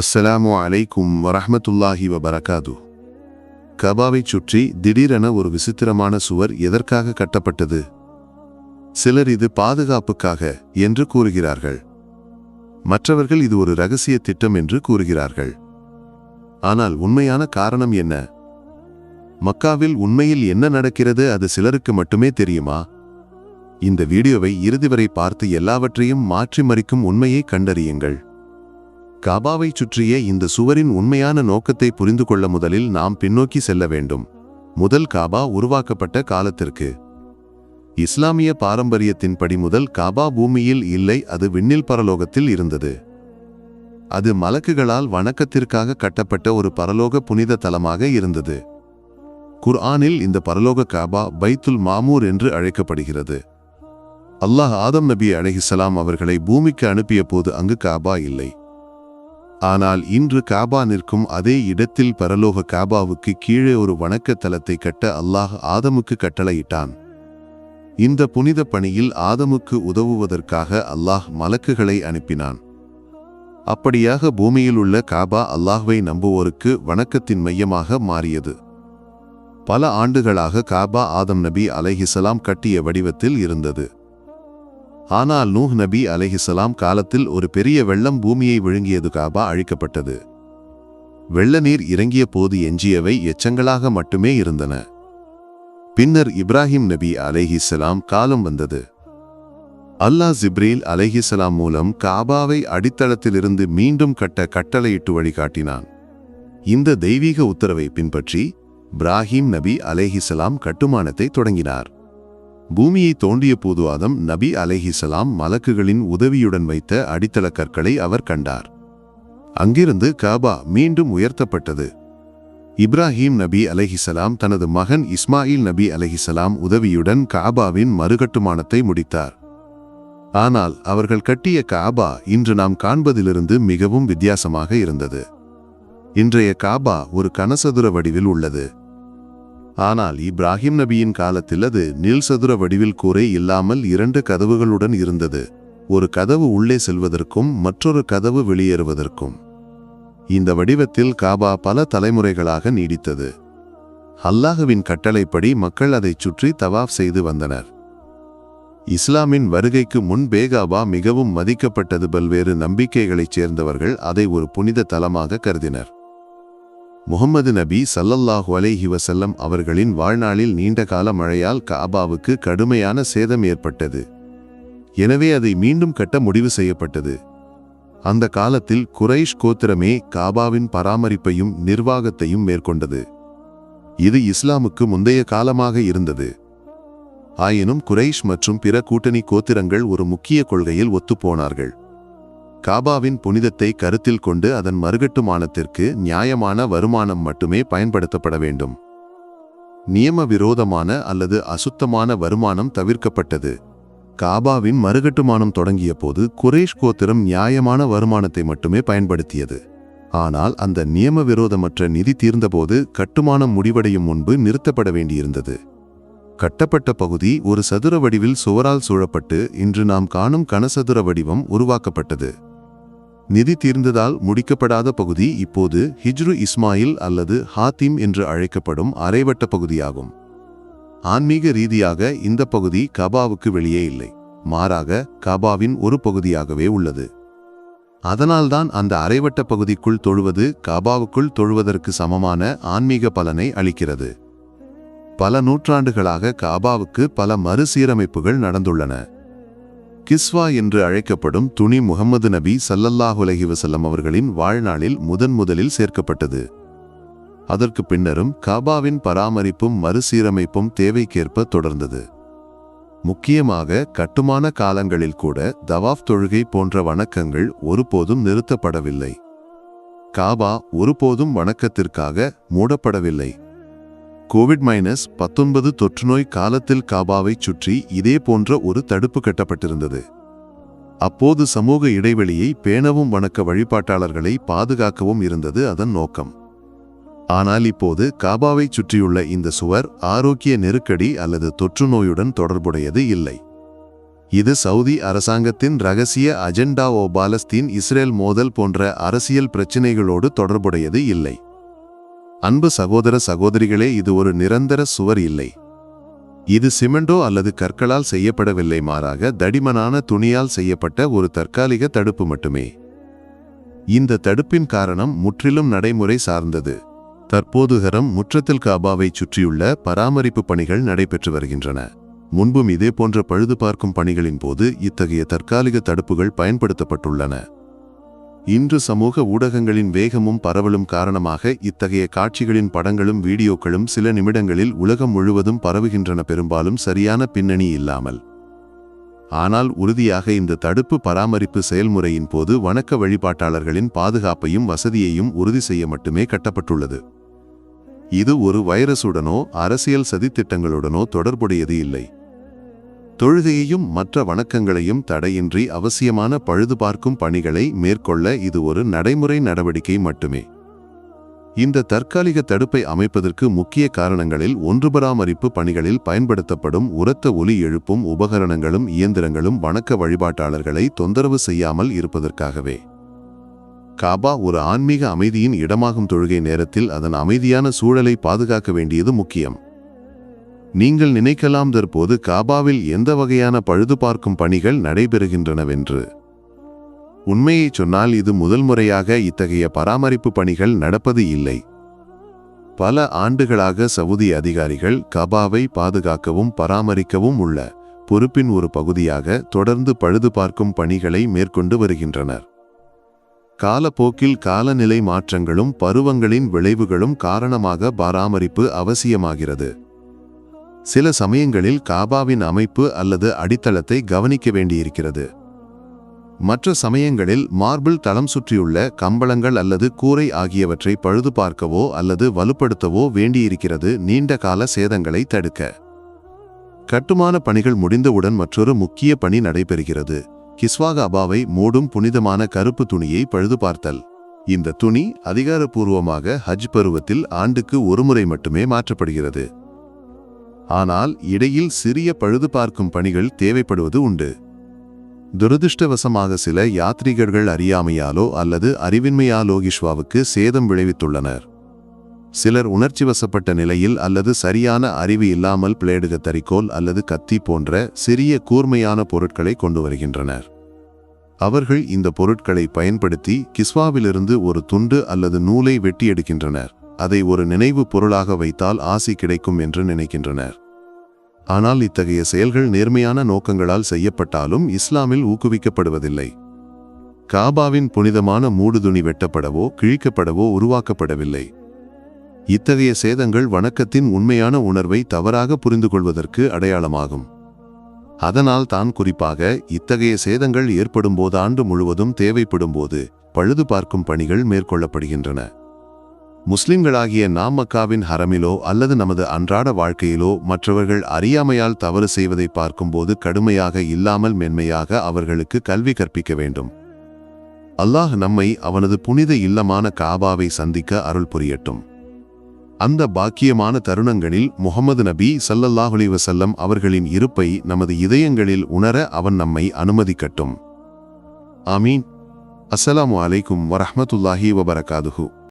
அஸ்ஸலாமு அலைக்கும் வரஹமத்துல்லாஹி வபரகாது கபாவைச் சுற்றி திடீரென ஒரு விசித்திரமான சுவர் எதற்காக கட்டப்பட்டது? சிலர் இது பாதுகாப்புக்காக என்று கூறுகிறார்கள். மற்றவர்கள் இது ஒரு ரகசிய திட்டம் என்று கூறுகிறார்கள். ஆனால் உண்மையான காரணம் என்ன? மக்காவில் உண்மையில் என்ன நடக்கிறது அது சிலருக்கு மட்டுமே தெரியுமா? இந்த வீடியோவை இறுதி வரை பார்த்து எல்லாவற்றையும் மாற்றி மறிக்கும் உண்மையை கண்டறியுங்கள். காபாவை சுற்றிய இந்த சுவரின் உண்மையான நோக்கத்தை புரிந்து கொள்ள முதலில் நாம் பின்னோக்கி செல்ல வேண்டும். முதல் காபா உருவாக்கப்பட்ட காலத்திற்கு. இஸ்லாமிய பாரம்பரியத்தின்படி முதல் காபா பூமியில் இல்லை அது விண்ணில் பரலோகத்தில் இருந்தது. அது மலக்குகளால் வணக்கத்திற்காக கட்டப்பட்ட ஒரு பரலோக புனித தலமாக இருந்தது. குர்ஆனில் இந்த பரலோக காபா பைத்துல் மாமூர் என்று அழைக்கப்படுகிறது. அல்லாஹ் ஆதம் நபி அலைஹிஸ்ஸலாம் அவர்களை பூமிக்கு அனுப்பிய போது அங்கு காபா இல்லை. ஆனால் இன்று காபா நிற்கும் அதே இடத்தில் பரலோக காபாவுக்கு கீழே ஒரு வணக்க தலத்தை கட்ட அல்லாஹ் ஆதமுக்கு கட்டளையிட்டான். இந்த புனித பணியில் ஆதமுக்கு உதவுவதற்காக அல்லாஹ் மலக்குகளை அனுப்பினான். அப்படியாக பூமியில் உள்ள காபா அல்லாஹ்வை நம்புவோருக்கு வணக்கத்தின் மையமாக மாறியது. பல ஆண்டுகளாக காபா ஆதம் நபி அலைஹிசலாம் கட்டிய வடிவத்தில் இருந்தது. ஆனால் நூஹ் நபி அலைஹிசலாம் காலத்தில் ஒரு பெரிய வெள்ளம் பூமியை விழுங்கியது காபா அழிக்கப்பட்டது. வெள்ள நீர் இறங்கிய போது எஞ்சியவை எச்சங்களாக மட்டுமே இருந்தன. பின்னர் இப்ராஹிம் நபி அலைஹிஸ்ஸலாம் காலம் வந்தது. அல்லாஹ் ஜிப்ரீல் அலைஹிஸ்ஸலாம் மூலம் காபாவை அடித்தளத்திலிருந்து மீண்டும் கட்ட கட்டளையிட்டு வழிகாட்டினான். இந்த தெய்வீக உத்தரவை பின்பற்றி இப்ராஹிம் நபி அலேஹிசலாம் கட்டுமானத்தை தொடங்கினார். பூமியை தோண்டிய போது அதம் நபி அலைஹிசலாம் மலக்குகளின் உதவியுடன் வைத்த அடித்தள கற்களை அவர் கண்டார். அங்கிருந்து காபா மீண்டும் உயர்த்தப்பட்டது. இப்ராஹிம் நபி அலைஹிசலாம் தனது மகன் இஸ்மாயில் நபி அலஹிசலாம் உதவியுடன் காபாவின் மறுகட்டுமானத்தை முடித்தார். ஆனால் அவர்கள் கட்டிய காபா இன்று நாம் காண்பதிலிருந்து மிகவும் வித்தியாசமாக இருந்தது. இன்றைய காபா ஒரு கனசதுர வடிவில் உள்ளது. ஆனால் இப்ராஹிம் நபியின் காலத்தில் அது நீள்சதுர வடிவில் கூரை இல்லாமல் இரண்டு கதவுகளுடன் இருந்தது. ஒரு கதவு உள்ளே செல்வதற்கும் மற்றொரு கதவு வெளியேறுவதற்கும். இந்த வடிவத்தில் காபா பல தலைமுறைகளாக நீடித்தது. அல்லாஹுவின் கட்டளைப்படி மக்கள் அதைச் சுற்றி தவாஃப் செய்து வந்தனர். இஸ்லாமின் வருகைக்கு முன் பேகாபா மிகவும் மதிக்கப்பட்டது பல்வேறு நம்பிக்கைகளைச் சேர்ந்தவர்கள் அதை ஒரு புனித தலமாக கருதினர். முகம்மது நபி சல்லல்லாஹு அலைஹி வசல்லம் அவர்களின் வாழ்நாளில் நீண்டகால மழையால் காபாவுக்கு கடுமையான சேதம் ஏற்பட்டது. எனவே அதை மீண்டும் கட்ட முடிவு செய்யப்பட்டது. அந்த காலத்தில் குரைஷ் கோத்திரமே காபாவின் பராமரிப்பையும் நிர்வாகத்தையும் மேற்கொண்டது. இது இஸ்லாமுக்கு முந்தைய காலமாக இருந்தது. ஆயினும் குரைஷ் மற்றும் பிற கூட்டணி கோத்திரங்கள் ஒரு முக்கிய கொள்கையில் ஒத்துப்போனார்கள். காபாவின் புனிதத்தை கருத்தில் கொண்டு அதன் மறுகட்டுமானத்திற்கு நியாயமான வருமானம் மட்டுமே பயன்படுத்தப்பட வேண்டும். நியம விரோதமான அல்லது அசுத்தமான வருமானம் தவிர்க்கப்பட்டது. காபாவின் மறுகட்டுமானம் தொடங்கிய போது குரேஷ் கோத்திரம் நியாயமான வருமானத்தை மட்டுமே பயன்படுத்தியது. ஆனால் அந்த நியம விரோதமற்ற நிதி தீர்ந்தபோது கட்டுமானம் முடிவடையும் முன்பு நிறுத்தப்பட வேண்டியிருந்தது. கட்டப்பட்ட பகுதி ஒரு சதுர வடிவில் சுவரால் சூழப்பட்டு இன்று நாம் காணும் கனசதுர வடிவம் உருவாக்கப்பட்டது. நிதி தீர்ந்ததால் முடிக்கப்படாத பகுதி இப்போது ஹிஜ்ரு இஸ்மாயில் அல்லது ஹாத்திம் என்று அழைக்கப்படும் அரைவட்ட பகுதியாகும். ஆன்மீக ரீதியாக இந்த பகுதி கபாவுக்கு வெளியே இல்லை. மாறாக கபாவின் ஒரு பகுதியாகவே உள்ளது. அதனால்தான் அந்த அரைவட்ட பகுதிக்குள் தொழுவது கபாவுக்குள் தொழுவதற்கு சமமான ஆன்மீக பலனை அளிக்கிறது. பல நூற்றாண்டுகளாக காபாவுக்கு பல மறுசீரமைப்புகள் நடந்துள்ளன. கிஸ்வா என்று அழைக்கப்படும் துணி முகமது நபி சல்லல்லாஹுலஹி வசல்லம் அவர்களின் வாழ்நாளில் முதன் முதலில் சேர்க்கப்பட்டது. அதற்கு பின்னரும் காபாவின் பராமரிப்பும் மறுசீரமைப்பும் தேவைக்கேற்ப தொடர்ந்தது. முக்கியமாக கட்டுமான காலங்களில் கூட தவாஃப் தொழுகை போன்ற வணக்கங்கள் ஒருபோதும் நிறுத்தப்படவில்லை. காபா ஒருபோதும் வணக்கத்திற்காக மூடப்படவில்லை. கோவிட் மைனஸ் பத்தொன்பது தொற்றுநோய் காலத்தில் காபாவைச் சுற்றி இதே போன்ற ஒரு தடுப்பு கட்டப்பட்டிருந்தது. அப்போது சமூக இடைவெளியை பேணவும் வணக்க வழிபாட்டாளர்களை பாதுகாக்கவும் இருந்தது அதன் நோக்கம். ஆனால் இப்போது காபாவைச் சுற்றியுள்ள இந்த சுவர் ஆரோக்கிய நெருக்கடி அல்லது தொற்றுநோயுடன் தொடர்புடையது இல்லை. இது சவுதி அரசாங்கத்தின் ரகசிய அஜெண்டா ஓ பாலஸ்தீன் இஸ்ரேல் மோதல் போன்ற அரசியல் பிரச்சினைகளோடு தொடர்புடையது இல்லை. அன்பு சகோதர சகோதரிகளே இது ஒரு நிரந்தர சுவர் இல்லை. இது சிமெண்டோ அல்லது கற்களால் செய்யப்படவில்லை மாறாக தடிமனான துணியால் செய்யப்பட்ட ஒரு தற்காலிக தடுப்பு மட்டுமே. இந்த தடுப்பின் காரணம் முற்றிலும் நடைமுறை சார்ந்தது. தற்போது ஹரம் முற்றத்தில் காபாவை சுற்றியுள்ள பராமரிப்பு பணிகள் நடைபெற்று வருகின்றன. முன்பும் இதே போன்ற பழுது பார்க்கும் பணிகளின் போது இத்தகைய தற்காலிக தடுப்புகள் பயன்படுத்தப்பட்டுள்ளன. இன்று சமூக ஊடகங்களின் வேகமும் பரவலும் காரணமாக இத்தகைய காட்சிகளின் படங்களும் வீடியோக்களும் சில நிமிடங்களில் உலகம் முழுவதும் பரவுகின்றன. பெரும்பாலும் சரியான பின்னணி இல்லாமல். ஆனால் உறுதியாக இந்த தடுப்பு பராமரிப்பு செயல்முறையின் போது வணக்க வழிபாட்டாளர்களின் பாதுகாப்பையும் வசதியையும் உறுதி செய்ய மட்டுமே கட்டப்பட்டுள்ளது. இது ஒரு வைரசுடனோ அரசியல் சதித்திட்டங்களுடனோ தொடர்புடையது இல்லை. தொழுகையையும் மற்ற வணக்கங்களையும் தடையின்றி அவசியமான பழுதுபார்க்கும் பணிகளை மேற்கொள்ள இது ஒரு நடைமுறை நடவடிக்கை மட்டுமே. இந்த தற்காலிக தடுப்பை அமைப்பதற்கு முக்கிய காரணங்களில் ஒன்று பராமரிப்பு பணிகளில் பயன்படுத்தப்படும் உரத்த ஒலி எழுப்பும் உபகரணங்களும் இயந்திரங்களும் வணக்க வழிபாட்டாளர்களை தொந்தரவு செய்யாமல் இருப்பதற்காகவே. காபா ஒரு ஆன்மீக அமைதியின் இடமாகும் தொழுகை நேரத்தில் அதன் அமைதியான சூழலை பாதுகாக்க வேண்டியது முக்கியம். நீங்கள் நினைக்கலாம் தற்போது காபாவில் எந்த வகையான பழுது பார்க்கும் பணிகள் நடைபெறுகின்றனவென்று. உண்மையைச் சொன்னால் இது முதல் முறையாக இத்தகைய பராமரிப்பு பணிகள் நடப்பது இல்லை. பல ஆண்டுகளாக சவுதி அதிகாரிகள் கபாவை பாதுகாக்கவும் பராமரிக்கவும் உள்ள பொறுப்பின் ஒரு பகுதியாக தொடர்ந்து பழுது பார்க்கும் பணிகளை மேற்கொண்டு வருகின்றனர். காலப்போக்கில் காலநிலை மாற்றங்களும் பருவங்களின் விளைவுகளும் காரணமாக பராமரிப்பு அவசியமாகிறது. சில சமயங்களில் காபாவின் அமைப்பு அல்லது அடித்தளத்தை கவனிக்க வேண்டியிருக்கிறது. மற்ற சமயங்களில் மார்பிள் தளம் சுற்றியுள்ள கம்பளங்கள் அல்லது கூரை ஆகியவற்றை பழுது பார்க்கவோ அல்லது வலுப்படுத்தவோ வேண்டியிருக்கிறது நீண்ட கால சேதங்களை தடுக்க. கட்டுமான பணிகள் முடிந்தவுடன் மற்றொரு முக்கிய பணி நடைபெறுகிறது. கிஸ்வாகாபாவை மூடும் புனிதமான கருப்பு துணியை பழுது பார்த்தல். இந்த துணி அதிகாரப்பூர்வமாக ஹஜ் பருவத்தில் ஆண்டுக்கு ஒருமுறை மட்டுமே மாற்றப்படுகிறது. ஆனால் இடையில் சிறிய பழுது பார்க்கும் பணிகள் தேவைப்படுவது உண்டு. துரதிருஷ்டவசமாக சில யாத்ரீகர்கள் அறியாமையாலோ அல்லது அறிவின்மையாலோகிஷ்வாவுக்கு சேதம் விளைவித்துள்ளனர். சிலர் உணர்ச்சிவசப்பட்ட நிலையில் அல்லது சரியான அறிவு இல்லாமல் பிளேடுக தறிக்கோல் அல்லது கத்தி போன்ற சிறிய கூர்மையான பொருட்களை கொண்டு வருகின்றனர். அவர்கள் இந்த பொருட்களை பயன்படுத்தி கிஸ்வாவிலிருந்து ஒரு துண்டு அல்லது நூலை வெட்டி எடுக்கின்றனர். அதை ஒரு நினைவு பொருளாக வைத்தால் ஆசி கிடைக்கும் என்று நினைக்கின்றனர். ஆனால் இத்தகைய செயல்கள் நேர்மையான நோக்கங்களால் செய்யப்பட்டாலும் இஸ்லாமில் ஊக்குவிக்கப்படுவதில்லை. காபாவின் புனிதமான மூடுதுணி வெட்டப்படவோ கிழிக்கப்படவோ உருவாக்கப்படவில்லை. இத்தகைய சேதங்கள் வணக்கத்தின் உண்மையான உணர்வை தவறாக புரிந்து கொள்வதற்கு அடையாளமாகும். அதனால் தான் குறிப்பாக இத்தகைய சேதங்கள் ஏற்படும் போது ஆண்டு முழுவதும் தேவைப்படும்போது பழுது பார்க்கும் பணிகள் மேற்கொள்ளப்படுகின்றன. முஸ்லிம்களாகிய நாம் மக்காவின் ஹரமிலோ அல்லது நமது அன்றாட வாழ்க்கையிலோ மற்றவர்கள் அறியாமையால் தவறு செய்வதை பார்க்கும்போது கடுமையாக இல்லாமல் மென்மையாக அவர்களுக்கு கல்வி கற்பிக்க வேண்டும். அல்லாஹ் நம்மை அவனது புனித இல்லமான காபாவை சந்திக்க அருள் புரியட்டும். அந்த பாக்கியமான தருணங்களில் முகமது நபி சல்லல்லாஹுலி வசல்லம் அவர்களின் இருப்பை நமது இதயங்களில் உணர அவன் நம்மை அனுமதிக்கட்டும். ஆமீன். அஸ்ஸலாமு அலைக்கும் வரஹ்மத்துல்லாஹி வபரகாதுஹூ.